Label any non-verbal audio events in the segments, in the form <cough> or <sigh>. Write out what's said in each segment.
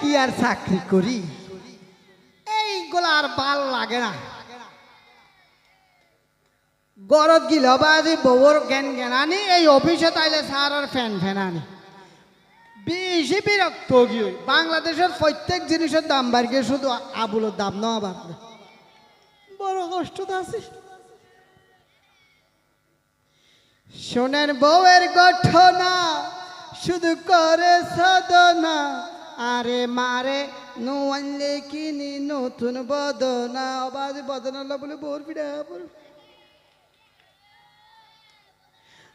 কি আর চাকরি করি? এইগুলো আর ভালো লাগে না। গরত গিল বাজি, বউর জ্ঞান জ্ঞানানি, এই অফিসে তাইলে স্যার আর ফ্যান ফ্যানানি। বেশি বিরক্ত বাংলাদেশের প্রত্যেক জিনিসের দাম বাড়িয়ে শুধু আবুলের দাম নেওয়া বাড়বে বড় কষ্ট আছে। শোনেন বউয়ের গঠনা, শুধু করে সাধনা। আরে মারে নোয়ানলে কিনি নতুন বদনা অবাজ বদনা বলে বোর পিড়া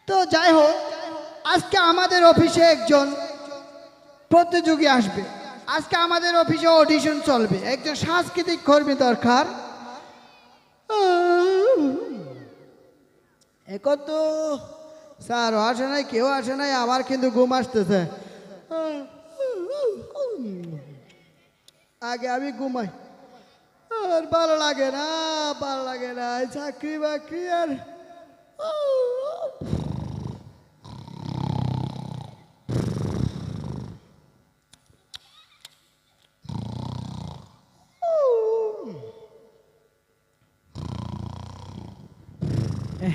তো যাই হোক, আজকে আমাদের অফিসে একজন প্রতিযোগী আসবে। আজকে আমাদের অফিসে অডিশন চলবে। একজন সাংস্কৃতিক কর্মী দরকার। এখন তো স্যার আসে নাই, কেউ আসে নাই আমার কিন্তু ঘুম আসতেছে। আগে আমি ঘুমাই। আর ভালো লাগে না, ভালো লাগে না চাকরি বাকরি আর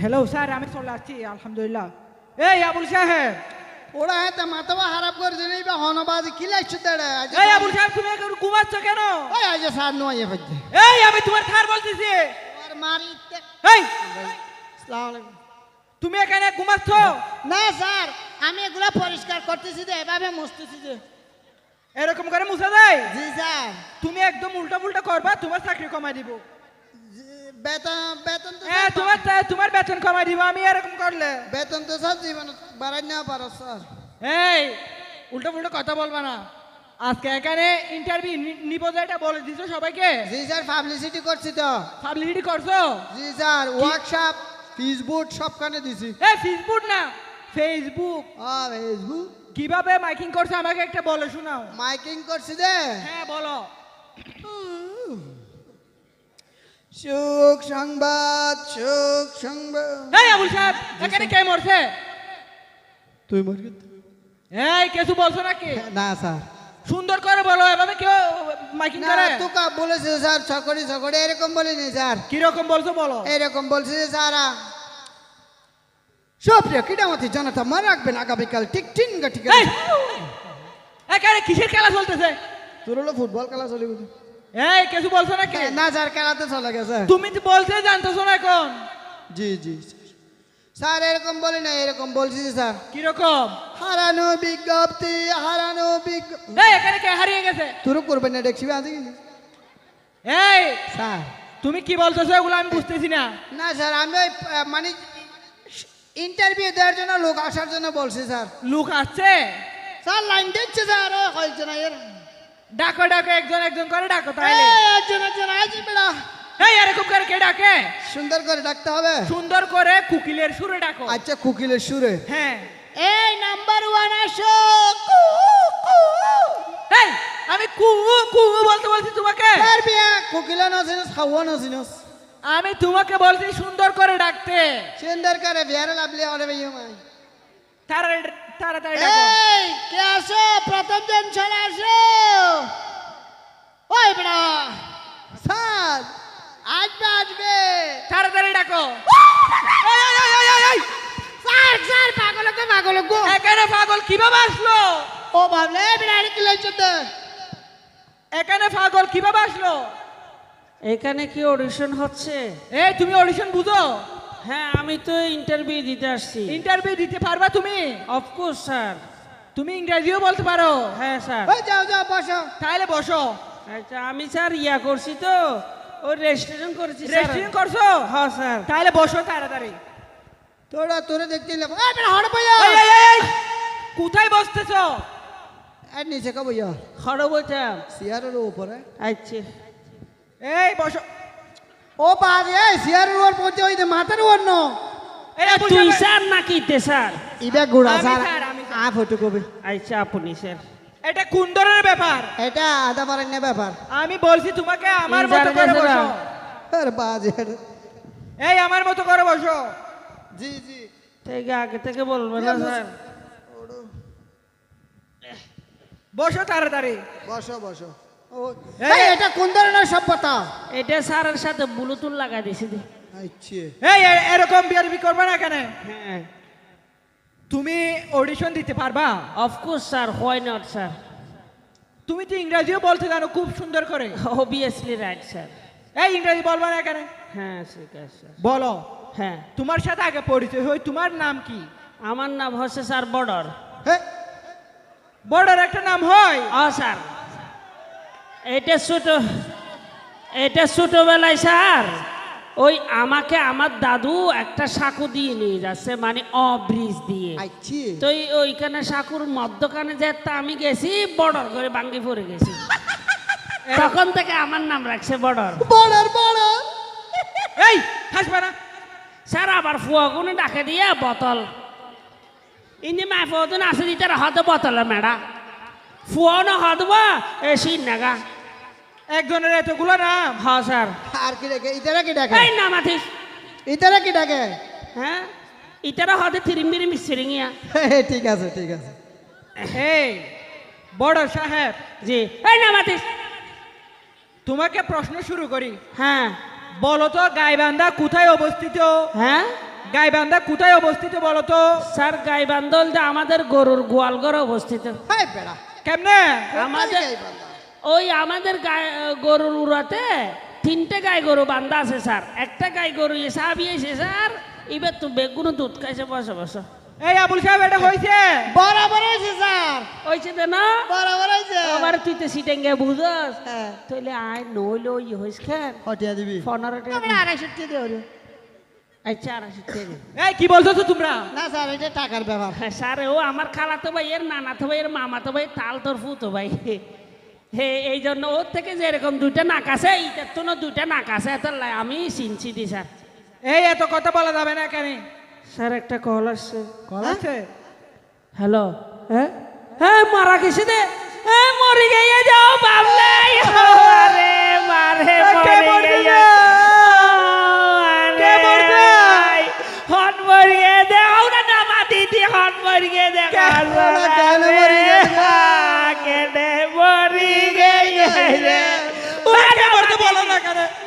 হ্যালো স্যার আমি চলে আসছি, আলহামদুলিল্লাহ। এই আবুল সাহেব। ওরা হ্যাঁ মাথা হারাপ করে জেনে বা হনবাজি কি লাগছে তারা এই আবুল সাহেব তুমি এখন ঘুমাচ্ছ কেন? ওই আজ স্যার নয় ফেলছে। এই আমি তোমার থার বলতেছি। আর মারি এই। আসসালামু আলাইকুম। তুমি এখানে ঘুমাচ্ছ? না স্যার আমি এগুলা পরিষ্কার করতেছি যে এভাবে মুছতেছি যে। এরকম করে মুছে দেয়? জি স্যার। তুমি একদম উল্টা পুল্টা করবা তোমার চাকরি কমাই দিব। বেতন বেতন তো হ্যাঁ তোমার তোমার বেতন কমাই দিব আমি এরকম করলে। বেতন তো স্যার জীবন বাড়াই নেওয়া পারো স্যার। এই উল্টা পুল্টা কথা বলবা না। আজকে এখানে ইন্টারভিউ নিব যে এটা বলে দিছো সবাইকে? জি স্যার পাবলিসিটি করছি তো। পাবলিসিটি করছ? জি স্যার ওয়ার্কশপ ফিসবুট সবখানে দিছি। এই ফেসবুক না ফেসবুক ও ফেসবুক কীভাবে মাইকিং করছে আমাকে একটা বলে শোনাও। মাইকিং করছি দে হ্যাঁ বলো। সুখ সংবাদ সুখ সংবাদ। এই আবুল সাহেব এখানে কে মরছে? তুই মরবি এই কিছু বলছো নাকি? না স্যার। সুন্দর করে বলো এভাবে কেউ মাইকিং না করে? তোকা বলেছে স্যার ছকড়ি ছকড়ি এরকম বলিনি স্যার। কীরকম বলছো বলো? এরকম বলছে যে স্যারা সুপ্রিয় ক্রীড়ামন্ত্রী জনতা মনে রাখবেন আগামীকাল ঠিক ঠিক ঠিক এখানে কিসের খেলা চলতেছে? তোর হলো ফুটবল খেলা চলে গেছে এই কিছু বলছো নাকি? না স্যার খেলাতে চলে গেছে। তুমি তো বলতে জানতেছো না এখন। জি জি স্যার এরকম বলি না এরকম বলছি স্যার। কীরকম হারানো বিজ্ঞপ্তি হারানো বিজ্ঞপ্তি এখানে কে হারিয়ে গেছে? তোরও করবেন না দেখছি আজ এই স্যার। তুমি কি বলতেছো এগুলো আমি বুঝতেছি না? না স্যার আমি ওই মানে ইন্টারভিউ দেওয়ার জন্য লোক আসার জন্য বলছি স্যার। লোক আসছে? স্যার লাইন দিচ্ছে স্যার ও হয়েছে না এর ডাকো ডাকো একজন একজন করে ডাকো তাহলে। একজন একজন আইজি বেড়া এই এরকম করে কে ডাকে? সুন্দর করে ডাকতে হবে। সুন্দর করে কুকিলের সুরে ডাকো। আচ্ছা কুকিলের সুরে। হ্যাঁ। এই নাম্বার ওয়ান আসো কু, কু। এই আমি কু কু বলতে বলছি তোমাকে। আর বিয়া কুকিলা নছিনস খাওয়া নছিনস আমি তোমাকে বলছি সুন্দর করে ডাকতে। সুন্দর করে বিয়ারে লাভলি অরে ভাইয়া মাই তাড়াতাড়ি তাড়াতাড়ি ডাকো। এই কে আসো? প্রথম জন চলে আসো ওই বেড়া স্যার আসবে আসবে তাড়াতাড়ি ডাকো এই, এই, এই, এই, এই, এই! স্যার স্যার পাগল গো পাগল গো এখানে পাগল কীভাবে আসলো? ও ভাবলে বেড়া কি লাগছে তো এখানে পাগল কীভাবে আসলো? এখানে কি অডিশন হচ্ছে? এই তুমি অডিশন বুঝো? হ্যাঁ আমি তো ইন্টারভিউ দিতে আসছি। ইন্টারভিউ দিতে পারবা তুমি? অফকোর্স স্যার তুমি ইংরেজিও বলতে পারো? হ্যাঁ স্যার ওই যাও যাও বসো। তাহলে বসো। আচ্ছা আমি স্যার ইয়া করছি তো। ও রেজিস্ট্রেশন করেছি স্যার রেস্টুরেন্ট করছ? হ্যাঁ স্যার তাহলে বসো তাড়াতাড়ি। তোরা তোরে দেখতে হড় এই! কোথায় বসতেছ? আর নিচে কা ভাইয়া খড় বইটাম সিয়ারের উপরে। আচ্ছা। এই বসো। ও বাদ এই সিয়ারের উপর পৌঁছে ওই যে মাথার উপর ন। এই আবুল তুই স্যার নাকি তে স্যার? ইটা গুড়া স্যার। আ ফটো কপি। আচ্ছা আপনি স্যার। এটা কোন ধরনের ব্যাপার? এটা আধা পারেন না ব্যাপার। আমি বলছি তোমাকে আমার এই মতো করে বসো। আর বাজের এই আমার মতো করে বসো। জি জি। থেকে আগে থেকে বলবেন না স্যার। বসো তাড়াতাড়ি। বসো বসো। ও এই, এটা কোন ধরনের সভ্যতা? এটা স্যারের সাথে ব্লুটুথ লাগাই দিছি। আচ্ছা। এই এরকম বিয়ারবি করবে না কেন হ্যাঁ। তুমি অডিশন দিতে পারবা? Of course sir why not sir? তুমি তো ইংরাজিও বলতে জানো খুব সুন্দর করে। Obviously right sir. এই ইংরাজি বলবা না কেন হ্যাঁ ঠিক আছে স্যার। বলো। হ্যাঁ। তোমার সাথে আগে পরিচয় হই তোমার নাম কি? আমার নাম হচ্ছে স্যার বর্ডার। হ্যাঁ বড়র একটা নাম হয়। ও স্যার। এটা ছোট এটা ছোটবেলায় স্যার। ওই আমাকে আমার দাদু একটা সাঁকু দিয়ে নিয়ে যাচ্ছে মানে অ ব্রিজ দিয়ে। আচ্ছা। তো এই ওইখানে সাঁকুর মধ্যখানে যেতে আমি গেছি বর্ডার করে বাঙ্গি পড়ে গেছি। তখন থেকে আমার নাম রাখছে বর্ডার। বড়ার বড়ার এই হাসবা না। স্যার আবার ফুয়াগুনে ডাকে দিয়ে বোতল। ইনি মা ফুয়াগুন আছে দিতে হয়তো বোতলে মেডা ফুয়া না হদবা এ সিন নাগা একজনের এতগুলো নাম হ স্যার আর কি ডাকে ইতারা কি ডাকে এই না মাথিস ইতারা কি ডাকে হ্যাঁ ইতারা হতে থিরিমিরি মিসিরিঙিয়া হ্যাঁ, ঠিক আছে ঠিক আছে এই বড় সাহেব জি এই না মাথিস তোমাকে প্রশ্ন শুরু করি হ্যাঁ বলো তো গাইবান্ধা কোথায় অবস্থিত হ্যাঁ গাইবান্ধা কোথায় অবস্থিত বলো তো স্যার গাইবান্ধল যে আমাদের গরুর গোয়ালঘর অবস্থিত। হ্যাঁ বেড়া। কেমনে? আমাদের ওই আমাদের গাই গরুর উড়াতে তিনটে গাই গরু বান্ধা আছে স্যার। একটা গাই গরু এসে আবিয়েছে স্যার। এবার তো বেগুনো দুধ খাইছে বসে বসে। এই আবুল সাহেব এটা হয়েছে বরাবর হয়েছে স্যার। ওইছে দে না? বরাবর হয়েছে আবার তুই তো সিটেঙ্গে বুঝস। হ্যাঁ। তাহলে আয় নইলে ওই হইস খান হটিয়া দিবি। পনেরো টাকা আমরা আড়াইশো টাকা দিয়ে। আচ্ছা আড়াইশো টাকা এই কি বলছো তো তোমরা? না স্যার এটা টাকার ব্যাপার। হ্যাঁ, স্যার ও আমার খালাতো ভাই এর নানাতো ভাই এর মামাতো ভাই তাল তোর ফুতো ভাই। হে এই জন্য ওর থেকে যে এরকম দুইটা নাক আছে এইটার তো না দুইটা নাক আছে এত আমি চিনছি দি স্যার। এই এত কথা বলা যাবে না কেন স্যার একটা কল আসছে। কল আছে হ্যালো? হ্যাঁ? হ্যাঁ মারা গেছে দে। হ্যাঁ মরে গিয়ে যাও বাবলে <laughs> আরে মারে মরে গিয়ে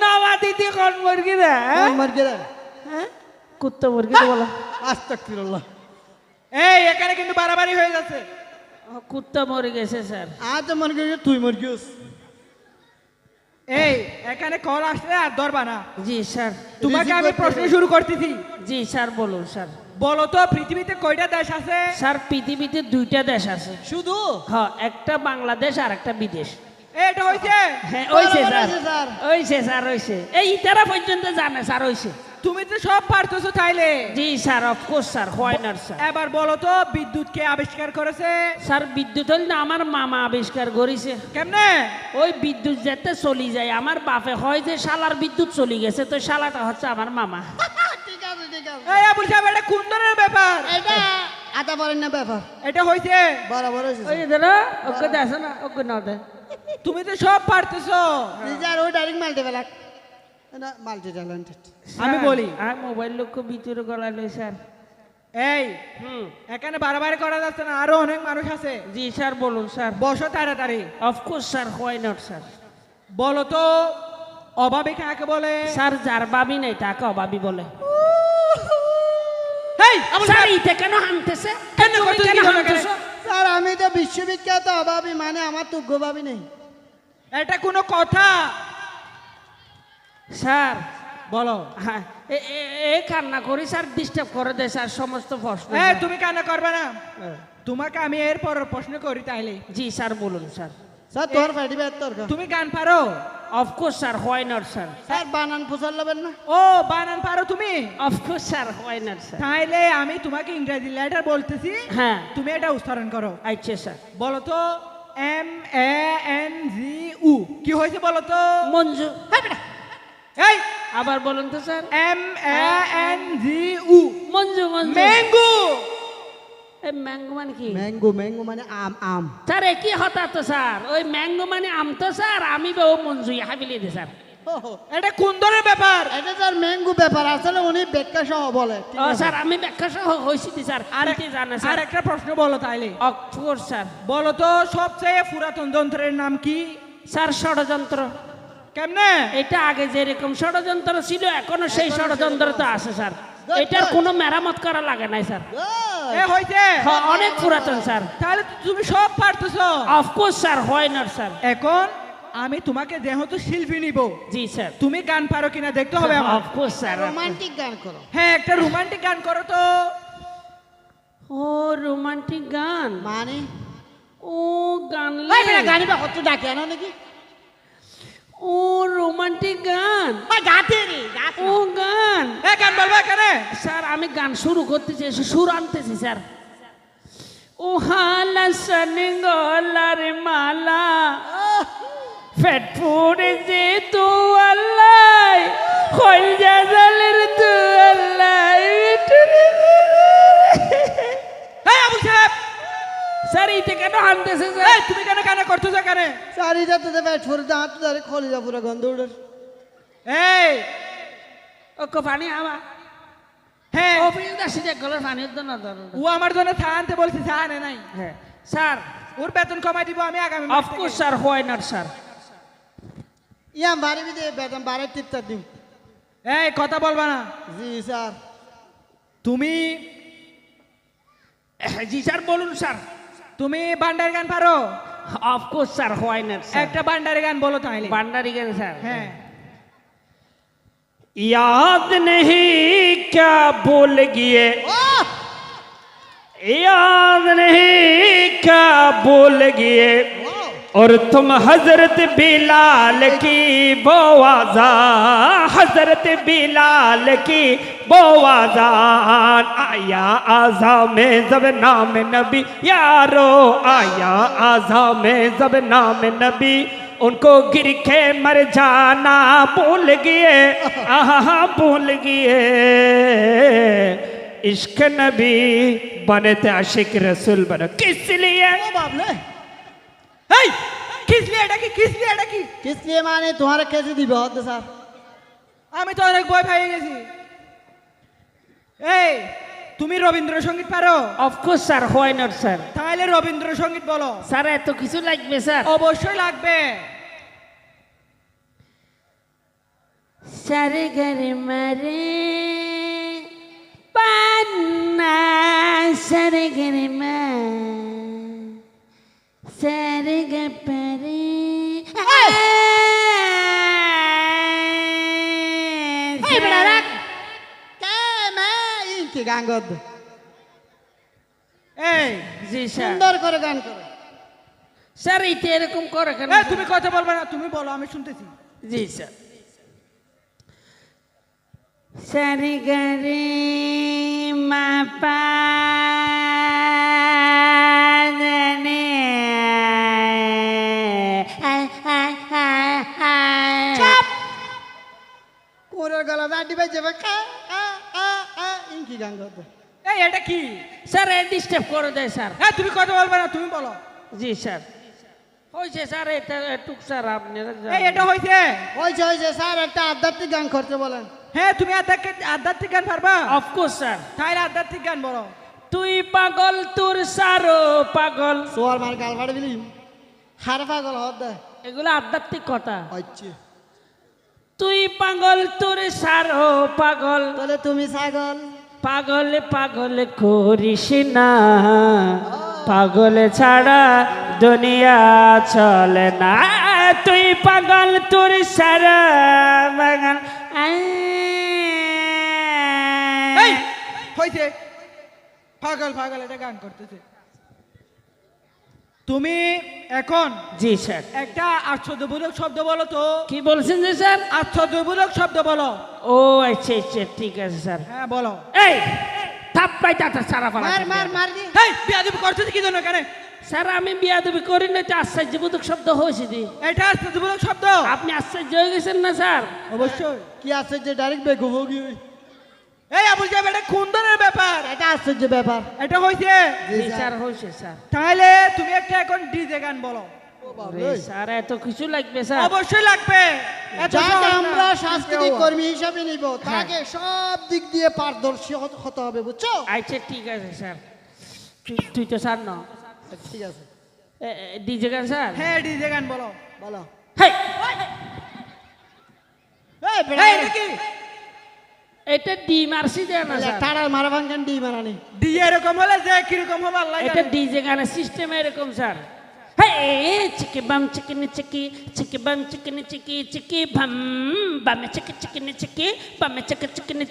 নামা দিদি হ্যাঁ? কুত্তা বলা। আস্তাগফিরুল্লাহ। এই এখানে কিন্তু বাড়াবাড়ি হয়ে যাচ্ছে। কুত্তা মরে গেছে স্যার। আজ মনে করি তুই মর গিয়েছ এই এখানে কল আসলে আর ধরবা না। জি স্যার। তোমাকে আমি প্রশ্ন। শুরু করতেছি। জি স্যার বলুন স্যার। বলো তো পৃথিবীতে কয়টা দেশ আছে? স্যার পৃথিবীতে দুইটা দেশ আছে। শুধু? হ্যাঁ একটা বাংলাদেশ আর একটা বিদেশ। এটা হয়েছে হ্যাঁ বরাবর স্যার। হয়েছে, স্যার। ওইছে এই তারা পর্যন্ত জানে স্যার ওইছে তুমি তো সব পারতেছো তাইলে। জি sir of course sir why not sir? এবার বলো তো বিদ্যুৎ কে আবিষ্কার করেছে? স্যার বিদ্যুৎ হল না আমার মামা আবিষ্কার করেছে। কেমনে? ওই বিদ্যুৎ যেতে চলি যায় আমার বাপে হয় যে শালার বিদ্যুৎ চলে গেছে তো শালাটা হচ্ছে আমার মামা। এই আবুল সাহেব এটা কোন ধরনের ব্যাপার? এটা আটা পারেন না ব্যাপার। এটা হয়েছে বরাবর হয়েছে ওই দাদা ওকে দেখো না ওকে না দে। তুমি তো সব পারতেছো। নিজের ওই ডাইরেক্ট মাল্টি বেলাক না মাল্টি ট্যালেন্টেড আমি বলি। আর মোবাইল লোক ভিতরে গলা লই স্যার। এই হুম। এখানে বাড়াবাড়ি করা যাচ্ছে না আরও অনেক মানুষ আছে। জি স্যার বলুন স্যার। বসো তাড়াতাড়ি। Of course sir why not sir? বলো তো অভাবী কাকে বলে? স্যার যার বাবি নেই তাকে অভাবী বলে। হেই, স্যার ইতে কেন হানতেছে কেন তুমি কি হলো স্যার আমি তো বিশ্ববিখ্যাত অভাবী মানে আমার তো ভাবি নেই। এটা কোনো কথা? স্যার বলো। হ্যাঁ এ- কান্না করি স্যার ডিস্টার্ব করে দেয় স্যার সমস্ত প্রশ্ন। এই তুমি কান্না করবে না। তোমাকে আমি এর পর প্রশ্ন করি তাইলে। জি স্যার বলুন স্যার। স্যার তোর ফাইডি তোর তুমি গান পারো? Of course sir why not sir sir বানান ফুসার লবেন না। ও বানান পারো তুমি? Of course sir why not sir তাইলে আমি তোমাকে ইংরেজি লেটার বলতেছি। হ্যাঁ। তুমি এটা উচ্চারণ করো। আচ্ছা স্যার বলো তো এম এ এন জি উ। কি হয়েছে বলো তো? মঞ্জু। এই! আবার বলুন তো sir M A N G O. Manju Manju. Mango! Mango মানে কি? ম্যাঙ্গো ম্যাঙ্গো মানে আম আম। স্যার হতা তো স্যার? ওই ম্যাঙ্গো মানে আম তো স্যার আমি ও দে স্যার। এটা কোন ধরনের ব্যাপার? এটা তার ম্যাঙ্গু ব্যাপার আসলে উনি ব্যাখ্যা সহ বলে। ও স্যার আমি ব্যাখ্যা সহ হয়েছি দি, স্যার আর কি জানে আর স্যার একটা প্রশ্ন বলো তাইলে। স্যার। বলো তো সবচেয়ে পুরাতন যন্ত্রের নাম কি? স্যার ষড়যন্ত্র। কেমনে? এটা আগে যেরকম ষড়যন্ত্র ছিল এখনও সেই ষড়যন্ত্র তো আছে। স্যার। এটার. কোনো মেরামত করা লাগে নাই স্যার। এ হইছে হ্যাঁ, অনেক পুরাতন স্যার। তাহলে তুমি সব পারতেছো? অফকোর্স স্যার হয় না স্যার। এখন আমি তোমাকে যেহেতু শিল্পী নিব জি স্যার। তুমি গান পারো কিনা দেখতে হবে আমার। Of course sir. রোমান্টিক গান করো। হ্যাঁ একটা রোমান্টিক গান করো তো। ও রোমান্টিক গান? মানে? ও গান গানি কত ডাকে আনো নাকি ও রোমান্টিক গান। বা গাতে রে ও গান। এ গান বলবে এখানে? স্যার আমি গান শুরু করতেছি সুর আনতেছি স্যার। ও হালা সনে গলার মালা ফেট ফুড়ে যে তো আল্লাহ হল কেন হানতেছে এই তুমি কেন গান করতেছো এখানে? চারিটা তো দেবে ছোট দাঁত ধরে খলি যা পুরো গন্ধ উড়ে এই ও কো পানি আমা হ্যাঁ। অফিস দাসি যে গলার পানি তো না ধরো ও আমার জন্য চা আনতে বলছে চা আনে নাই। হ্যাঁ। স্যার ওর বেতন কমাই দিব আমি আগামী অফকোর্স। স্যার হয় না স্যার ইয়া বাড়ি বিদে বেতন বারে টিপটা দিম। এই কথা বলবা না। জি স্যার। তুমি জি স্যার বলুন স্যার। তুমি বান্ডারি গান পারো অফকোর্স স্যার হয় না স্যার একটা বান্ডারি গান বলো তাহলে भांडारी गए सर হ্যাঁ याद नहीं क्या बोल गए याद नहीं क्या बोल गए और तुम हज़रत बिलाल की बोवाजा हज़रत बिलाल की बोवाजान आया आजा में जब नाम नबी, यारो आया आजा में जब नाम नबी, उनको गिर के मर जाना भूल गए, आहा भूल गए। इश्क नबी बनते आशिक रसूल बने किस लिए? এই এটা কি এটা কি? কিস লিয়ে মানে তোমার কেসে দিবে হতে স্যার। আমি তো অনেক বই পাইয়ে গেছি। এই তুমি রবীন্দ্রসঙ্গীত পারো? Of course sir why not sir তাহলে রবীন্দ্রসঙ্গীত বলো। স্যার এত কিছু লাগবে স্যার অবশ্যই লাগবে। সারে গরে মারে পান্না। সারে গরে ইনকি এই জি স্যার। সুন্দর করে গান করো। স্যার এইটা এরকম করে কেন? তুমি কথা বলবে না তুমি বলো আমি শুনতেছি। জি স্যার। সারে গরে মা পা নে কোরের গলা দাঁড়ি বাই যাবে কা আ আ ইনকি গান করবে এই এটা কি? স্যার এ ডিস্টার্ব করে দেয় স্যার। এই তুমি কথা বলবে না তুমি বলো। জি স্যার। হয়েছে স্যার এটা টুক স্যার আপনি এই এটা হইছে। হয়েছে হয়েছে স্যার একটা আধ্যাত্মিক গান করতে বলেন। হ্যাঁ তুমি আধ্যাত্মিক আধ্যাত্মিক গান পারবা? Of course sir. তাহলে আধ্যাত্মিক গান বলো। তুই পাগল তোর সারো পাগল। সোয়ার মার গাল ফাড়ে দিলি। হার পাগল হদ দে। এগুলো আধ্যাত্মিক কথা। হচ্ছে তুই পাগল তোর সারো পাগল। তাহলে তুমি ছাগল। পাগল পাগল করিস না। পাগল ছাড়া দুনিয়া চলে না। তুই পাগল তোর সারা হইছে। পাগল পাগল, এটা গান করতেছে। তুমি এখন জি স্যার। একটা আশ্চর্যবোধক শব্দ বলো তো। কি বলছেন যে স্যার? আশ্চর্যবোধক শব্দ বলো। ও আচ্ছা আচ্ছা ঠিক আছে স্যার। হ্যাঁ বলো। এই থাপ্পাই তাতা সারা মার পালা মার মার দি। হেই বিয়াদবি করতেছে কি জন্য কেন স্যার আমি বিয়া দেবী করি না এটা আশ্চর্যবোধক শব্দ হয়েছে দি এটা আশ্চর্যবোধক শব্দ। আপনি আশ্চর্য হয়ে গেছেন না স্যার? অবশ্যই। কি আশ্চর্য ডাইরেক্ট বেগ হোগি এই আবুল সাহেব এটা কোন ধরনের ব্যাপার। এটা আশ্চর্য ব্যাপার। এটা হইছে? স্যার। হয়েছে স্যার। তাহলে তুমি একটা এখন ডিজে গান বলো। স্যার এত কিছু লাগবে স্যার। অবশ্যই লাগবে। আমরা সাংস্কৃতিক কর্মী হিসাবে নিব। তাকে সব দিক দিয়ে পারদর্শী হতে- হবে বুঝছ? আচ্ছা ঠিক আছে স্যার। তুই- তো স্যার ন। ঠিক আছে। ডিজে গান স্যার? হ্যাঁ ডিজে গান বলো। বলো। হেই! এই বেড়া, এই এটা ডি মার্সি দেয় না স্যার টাড়ার মারা ভাঙ্গান ডি মারানি ডিজে এরকম হলে যে কীরকম হবে আল্লাহ এটা জানে। ডিজে গানের সিস্টেম এরকম স্যার। চিকি বাম চিকিনি চিকি চিকি বাম চিকিনি চিকি চিকি বামে চিকি চিকিনি চিকি বামে চিকি চিকিনি।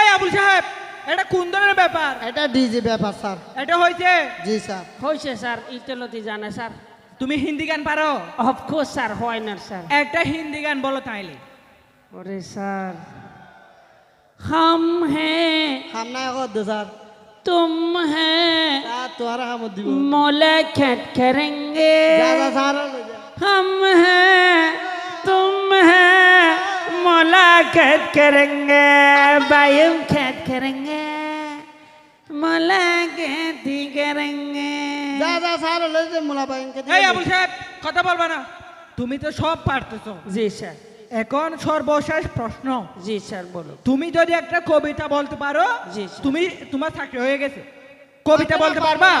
এই আবুল সাহেব এটা কোন ধরনের ব্যাপার? এটা ডিজি ব্যাপার স্যার। এটা হয়েছে জি স্যার। হয়েছে স্যার ইতলতি জানে স্যার। তুমি হিন্দি গান পারো অফকোর্স স্যার হয় না স্যার একটা হিন্দি গান বলো তাইলে अरे सर हम हैं হাম না এখন দে স্যার तुम हैं স্যার তোরা হাম দিব मुलाकात करेंगे যা যা স্যার हम हैं तुम हैं मुलाकात करेंगे बायम खैत करेंगे मुलाकात ही करेंगे যা যা স্যার লই যে মোলা ভাইকে এই আবুল সাহেব কথা বলবা না। তুমি তো সব পারতেছো। জি স্যার। এখন সর্বশেষ প্রশ্ন। জি স্যার বলো তুমি যদি একটা কবিতা বলতে পারো জি তুমি তোমার চাকরি হয়ে গেছে। কবিতা বলতে পারবা?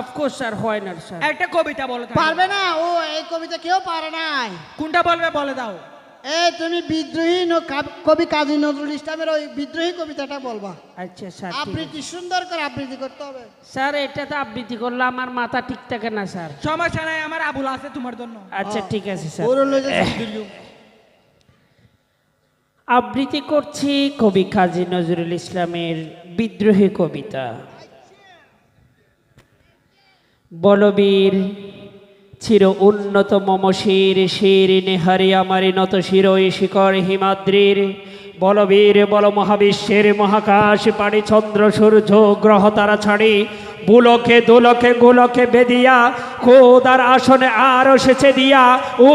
অফকোর্স স্যার হয় না স্যার। একটা কবিতা বলো পারবে না ও এই কবিতা কেউ পারে নাই। কোনটা বলবে বলে দাও। এই তুমি বিদ্রোহী কবি কাজী নজরুল ইসলামের ওই বিদ্রোহী কবিতাটা বলবা। আচ্ছা স্যার আবৃত্তি সুন্দর করে আবৃত্তি করতে হবে। স্যার এটা তো আবৃত্তি করলে আমার মাথা ঠিক থাকে না স্যার। সমস্যা নাই আমার আবুল আছে তোমার জন্য। আচ্ছা ঠিক আছে স্যার। আবৃত্তি করছি কবি কাজী নজরুল ইসলামের বিদ্রোহী কবিতা। বলবীর চির উন্নত মম শির শির নেহারে আমারে নত শিরই শিকর হিমাদ্রির। বলবীর বল মহাবিশ্বের মহাকাশ পাড়ি চন্দ্র সূর্য গ্রহ তারা ছাড়ি বুলকে দুলকে গোলকে বেদিয়া, খোদার আসনে আর এসেছে দিয়া,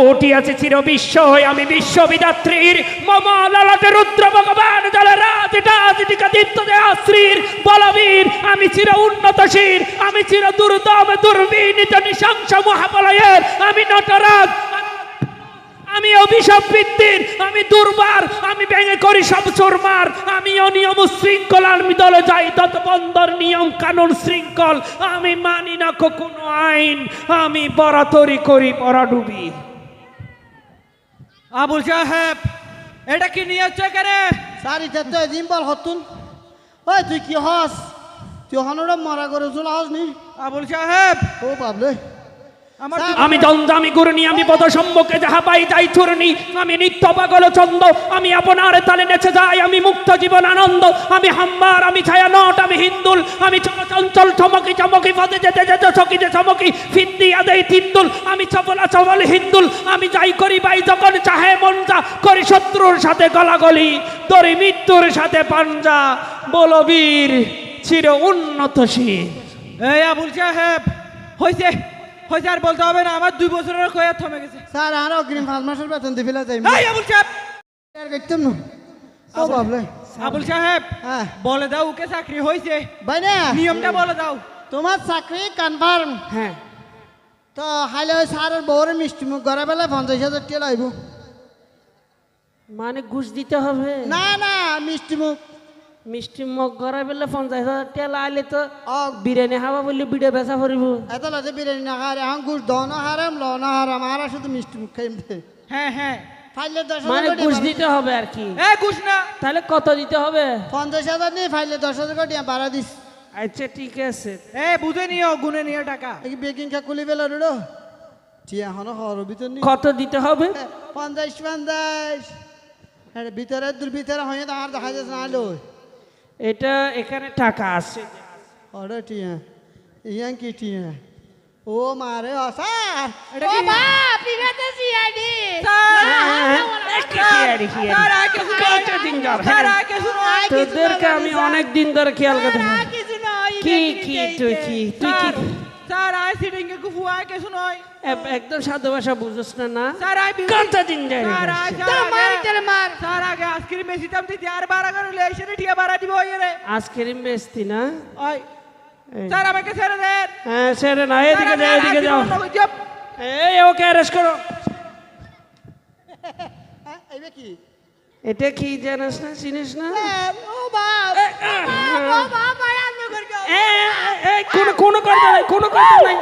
উঠিয়াছে চির বিশ্বই আমি বিশ্ববিদাত্রীর মম ললাটে রুদ্র ভগবান দেয়াশ্রীর বলবীর, আমি চির উন্নতশীর আমি চির দুর্দম, দুর্বিনীত নৃশংস মহাবলয়ের আমি নটরাজ আমি অভিশাপ বৃত্তির আমি দুর্বার আমি ভেঙে করি সব চোরমার আমি অনিয়ম শৃঙ্খলার দলে যাই তত বন্দর নিয়ম কানুন শৃঙ্খল। আমি মানি না কোনো আইন আমি বরাতরি করি পরাডুবি। আবুল সাহেব এটা কি নিয়ে হচ্ছে কেরে এটা তো এদিন বল হতুন। ওই তুই কি হস? তুই হনরে মরা করে চলে হস নি আবুল সাহেব। ও বাবলে। আমি দ্বন্দ্ব আমি গুরুনি আমি পদ সম্মুখে যাহা পাই যাই চূর্ণি আমি নিত্য পাগল চন্দ আমি আপনার তালে নেচে যাই আমি মুক্ত জীবন আনন্দ আমি হাম্বার আমি ছায়া নট আমি হিন্দুল আমি চঞ্চল চমকি চমকি পদে যেতে যেতে চকিতে চমকি ফিন্দি আদেই তিন্দুল আমি চপলা চপল হিন্দুল আমি যাই করি বাই যখন চাহে মন যা করি শত্রুর সাথে গলাগলি তরি মৃত্যুর সাথে পাঞ্জা বলবীর চির উন্নতশীল। এই আবুল সাহেব হয়েছে হয়েছে আর বলতে হবে না আমার দুই বছরের কয়া থমে গেছে। স্যার আর অগ্রিম পাঁচ মাসের বেতন দিয়ে ফেলে যাই। এই আবুল সাহেব! আর করতাম না। ও বাবলে। আবুল সাহেব! হ্যাঁ। বলে দাও ওকে চাকরি হয়েছে। ভাই না নিয়মটা বলে দাও। তোমার চাকরি কনফার্ম। হ্যাঁ। তো হাইলে ওই স্যারের বউরে মিষ্টি মুখ ঘরে বেলায় পঞ্চাশ হাজার লাগব মানে ঘুষ দিতে হবে? না না মিষ্টি মুখ। মিষ্টি মগ গড়াই পেলে পঞ্চাশ হাজার টেলা আইলে তো অ। বিরিয়ানি খাওয়া বললে বিড়ে বেচা ফুরিব এত লাগে বিরিয়ানি না খারে এখন ঘুষ দাও না হারাম ল না হারাম আর শুধু মিষ্টি মুখ খাইম হ্যাঁ হ্যাঁ ফাইলে দশ মানে ঘুষ দিতে হবে আর কি। এ ঘুষ না। তাহলে কত দিতে হবে? পঞ্চাশ হাজার নিয়ে ফাইলে দশ হাজার কোটি বাড়া দিস আচ্ছা ঠিক আছে। এ বুঝে নিও গুনে নিও টাকা। এই বেকিং খা কুলি বেলা রুড়ো টিয়া হনো হর ভিতর কত দিতে হবে? পঞ্চাশ পঞ্চাশ। হ্যাঁ ভিতরে দূর ভিতরে হয়ে তো আর দেখা যাচ্ছে না এটা এখানে টাকা আছে। অরে টিয়া ইয়াং কি টিয়া? ও মারে অসার এটা ও কি? বাপ ইগাতে সিআইডি। ধরে? তোদেরকে আমি অনেক দিন ধরে খেয়াল করতে কি কি তুই কি তুই কি? স্যার আই সিটিং কে হুয়া কে শুনই একদম সাধু ভাষা বুঝছ না না? স্যার আই কাঁচা দিন যাই তো মার তেল মার। স্যার আগে আইসক্রিম বেশি দাম দি আর বারা করে লই এসে ঠিয়া বারা দিব ওই রে। আইসক্রিম বেশি না? ওই। স্যার আমাকে ছেড়ে দেন। হ্যাঁ ছেড়ে না এদিকে যাও এদিকে যাও। এই ওকে অ্যারেস্ট করো। হ্যাঁ, এইবে কি? এটা কি জানাস না চিনিস না? কোনো কোনো কথা নাই কোনো কথা নাই।